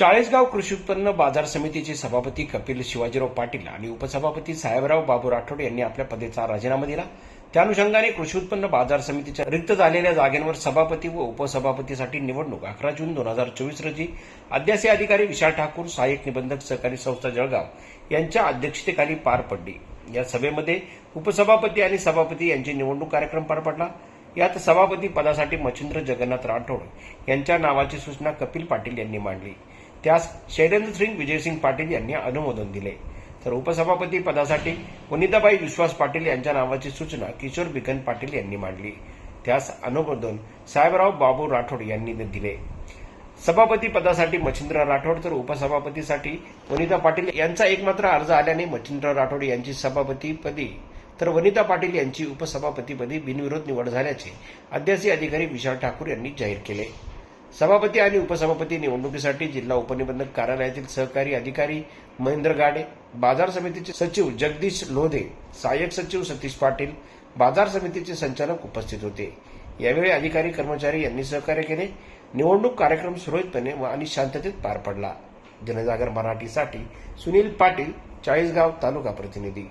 चाळीसगाव कृषी उत्पन्न बाजार समितीचे सभापती कपिल शिवाजीराव पाटील आणि उपसभापती साहेबराव बाबू राठोड यांनी आपल्या पदेचा राजीनामा दिला. त्या अनुषंगाने कृषी उत्पन्न बाजार समितीच्या रिक्त झालेल्या जागेवर सभापती व उपसभापतीसाठी निवडणूक अकरा जून दोन हजार चोवीस रोजी. अध्यासी अधिकारी विशाल ठाकूर सहाय्यक निबंधक सहकारी संस्था जळगाव यांच्या अध्यक्षतेखाली पार पडली. या सभेमध्ये उपसभापती आणि सभापती यांची निवडणूक कार्यक्रम पार पडला. यात सभापती पदासाठी मच्छिंद्र जगन्नाथ राठोड यांच्या नावाची सूचना कपिल पाटील यांनी मांडली. त्यास शैलेंद्र सिंग विजयसिंग पाटील यांनी अनुमोदन दिले. तर उपसभापती पदासाठी वनिताबाई विश्वास पाटील यांच्या नावाची सूचना किशोर बिकन पाटील यांनी मांडली. त्यास अनुमोदन साहेबराव बाबू राठोड यांनी दिले. सभापती पदासाठी मच्छिंद्र राठोड तर उपसभापतीसाठी वनिता पाटील यांचा एकमात्र अर्ज आल्याने मच्छिंद्र राठोड यांची सभापतीपदी तर वनिता पाटील यांची उपसभापतीपदी बिनविरोध निवड झाल्याचे अध्यासी अधिकारी विशाल ठाकूर यांनी जाहीर केले. सभापती आणि उपसभापती निवडणुकीसाठी जिल्हा उपनिबंधक कार्यालयातील सहकारी अधिकारी महेंद्र गाडे बाजार समितीचे सचिव जगदीश लोधे सहाय्यक सचिव सतीश पाटील बाजार समितीचे संचालक उपस्थित होते. यावेळी अधिकारी कर्मचारी यांनी सहकार्य केले. निवडणूक कार्यक्रम सुरळीतपणे व आणि शांततेत पार पडला. जनजागर मराठीसाठी सुनील पाटील चाळीसगाव तालुका प्रतिनिधी.